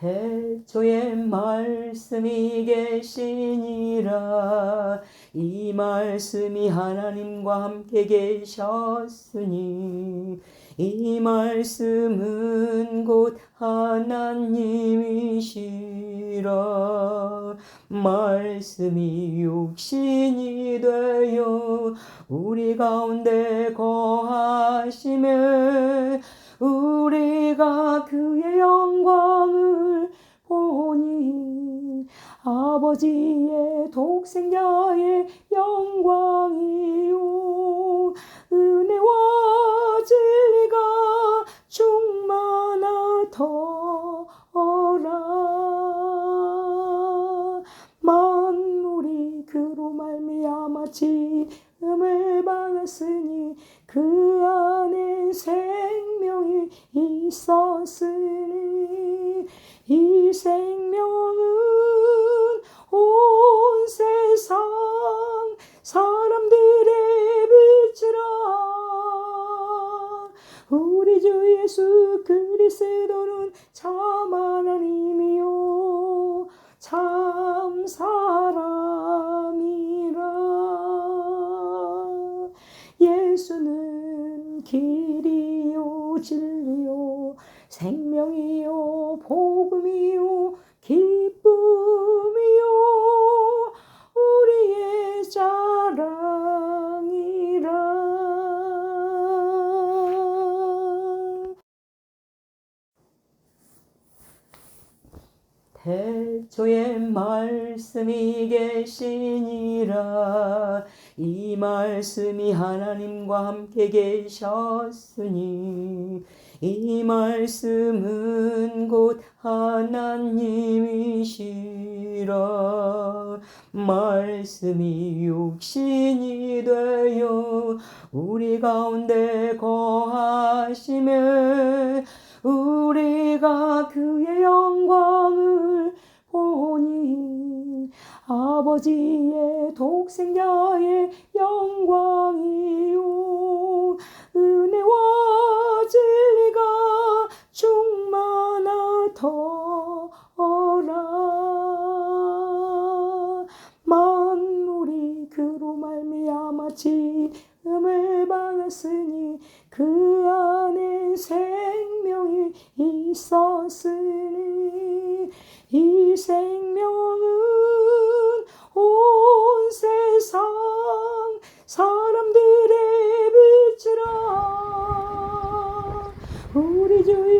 태초에 말씀이 계시니라. 이 말씀이 하나님과 함께 계셨으니 이 말씀은 곧 하나님이시라. 말씀이 육신이 되어 우리 가운데 거하시며 아버지의 독생자의 영광이요. 은혜와 진리가 충만하더라. 만물이 그로 말미암아 지음을 받았으니 그 안에 생명이 있었으니 예수 그리스도는 참 하나님이요. 참 사람이라. 예수는 길이요 진리요 생명이요 복음이요 기 태초에 말씀이 계시니라. 이 말씀이 하나님과 함께 계셨으니 이 말씀은 곧 하나님이시라. 말씀이 육신이 되어 우리 가운데 거하시며 우리가 그의 영광을 아버지의 독생자의 영광이요. 은혜와 진리가 충만하더라. 만물이 그로 말미암아 지음을 받았으니 그 안에 생명이 있었으니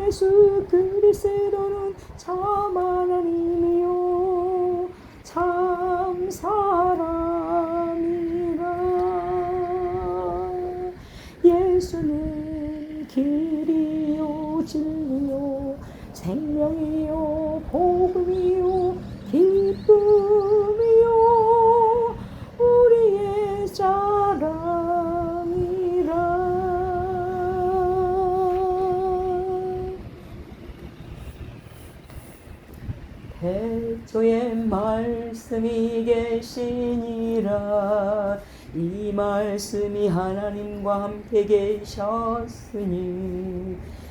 예수 그리스도는 참 하나님이요. 참 사람이라. 예수는 길이요 진리요 생명이요 복음이요 기쁨 태초에 말씀이 계시니라. 이 말씀이 하나님과 함께 계셨으니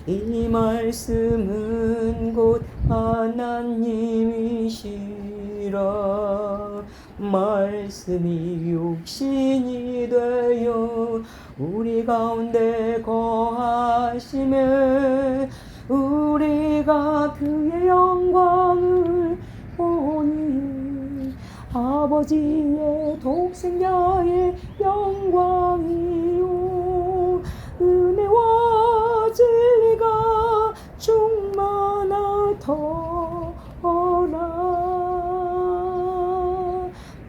이 말씀은 곧 하나님이시라. 말씀이 육신이 되어 우리 가운데 거하시며 우리가 그의 아버지의 독생자의 영광이요. 은혜와 진리가 충만하더라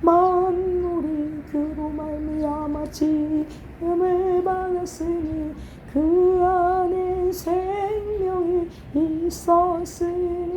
만물이 그로 말미암아 지음을 받았으니 그 안에 생명이 있었으니